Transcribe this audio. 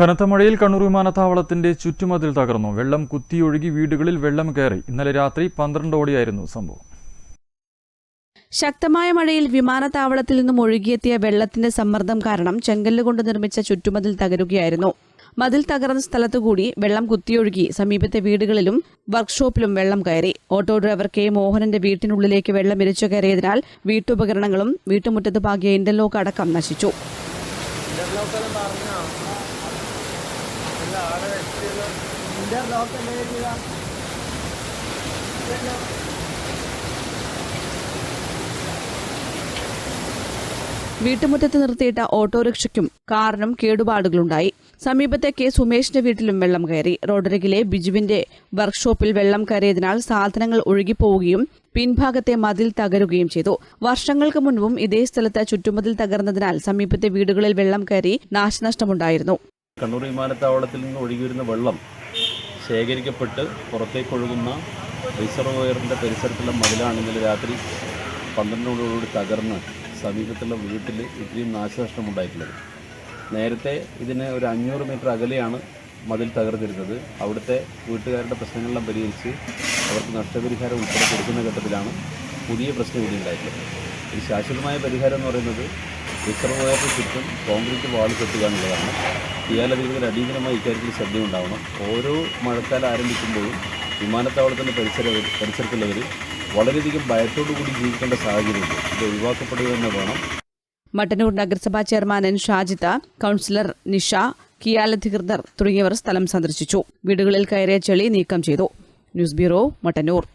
കനത്ത മഴയിൽ കണ്ണൂർ വിമാനത്താവളത്തിന്റെ ചുറ്റുമതിൽ തകർന്നു. വെള്ളം കുത്തിയൊഴുകി വീടുകളിൽ വെള്ളം കയറി. ഇന്നലെ രാത്രി പന്ത്രണ്ടോടെയായിരുന്നു സംഭവം. ശക്തമായ മഴയിൽ വിമാനത്താവളത്തിൽ നിന്നും ഒഴുകിയെത്തിയ വെള്ളത്തിന്റെ സമ്മർദ്ദം കാരണം ചെങ്കല്ല് കൊണ്ട് നിർമ്മിച്ച ചുറ്റുമതിൽ തകരുകയായിരുന്നു. മതിൽ തകർന്ന സ്ഥലത്തുകൂടി വെള്ളം കുത്തിയൊഴുകി. സമീപത്തെ വീടുകളിലും വർക്ക്ഷോപ്പിലും വെള്ളം കയറി. ഓട്ടോ ഡ്രൈവർ കെ മോഹനന്റെ വീട്ടിനുള്ളിലേക്ക് വെള്ളം ഇരച്ചു കയറിയതിനാൽ വീട്ടുപകരണങ്ങളും വീട്ടുമുറ്റത്ത് പാകിയ ഇന്റർലോക്ക് അടക്കം നശിച്ചു. വീട്ടുമുറ്റത്ത് നിർത്തിയിട്ട ഓട്ടോറിക്ഷയ്ക്കും കാറിനും കേടുപാടുകളുണ്ടായി. സമീപത്തെ കെ. സുമേഷിന്റെ വീട്ടിലും വെള്ളം കയറി. റോഡരികിലെ ബിജുവിന്റെ വർക്ക്ഷോപ്പിൽ വെള്ളം കയറിയതിനാൽ സാധനങ്ങൾ ഒഴുകിപ്പോവുകയും പിൻഭാഗത്തെ മതിൽ തകരുകയും ചെയ്തു. വർഷങ്ങൾക്ക് മുൻപും ഇതേ സ്ഥലത്ത് ചുറ്റുമതിൽ തകർന്നതിനാൽ സമീപത്തെ വീടുകളിൽ വെള്ളം കയറി നാശനഷ്ടമുണ്ടായിരുന്നു. കണ്ണൂർ വിമാനത്താവളത്തിൽ നിന്ന് ഒഴുകിവരുന്ന വെള്ളം ശേഖരിക്കപ്പെട്ട് പുറത്തേക്ക് ഒഴുകുന്ന പരിസരത്തുള്ള മതിലാണ് ഇന്നലെ രാത്രി പന്ത്രണ്ടോടുകൂടി തകർന്ന് സമീപത്തുള്ള വീട്ടിൽ ഇത്രയും നാശനഷ്ടമുണ്ടായിട്ടുള്ളത്. നേരത്തെ ഇതിന് ഒരു അഞ്ഞൂറ് മീറ്റർ അകലെയാണ് മതിൽ തകർത്തിരുന്നത് അവിടുത്തെ വീട്ടുകാരുടെ പ്രശ്നങ്ങളെല്ലാം പരിഹരിച്ച് അവർക്ക് നഷ്ടപരിഹാരം ഉൾപ്പെടെ കൊടുക്കുന്ന ഘട്ടത്തിലാണ് പുതിയ പ്രശ്നം ഇതിൽ ഉണ്ടായിട്ടുള്ളത് ഒരു ശാശ്വതമായ പരിഹാരം എന്ന് പറയുന്നത് റിസർവോയറിന് ചുറ്റും കോൺക്രീറ്റ് വാൾ കെട്ടുക എന്നുള്ളതാണ് തീയാലധികൃതർ അടിയന്തരമായി ഇക്കാര്യത്തിൽ ശ്രദ്ധയുണ്ടാവണം ഓരോ മഴക്കാലം ആരംഭിക്കുമ്പോഴും വിമാനത്താവളത്തിന്റെ പരിസര പരിസരത്തുള്ളവർ വളരെയധികം ഭയത്തോടു കൂടി ജീവിക്കേണ്ട സാഹചര്യമുണ്ട്. ഇത് ഒഴിവാക്കപ്പെടുക തന്നെ വേണം. മട്ടന്നൂർ നഗരസഭാ chairman N Shajitha councillor Nisha കിയാലധികൃതർ തുടങ്ങിയവർ സ്ഥലം സന്ദർശിച്ചു. വീടുകളിൽ കയറിയ ചെളി നീക്കം ചെയ്തു. News bureau Mattannur.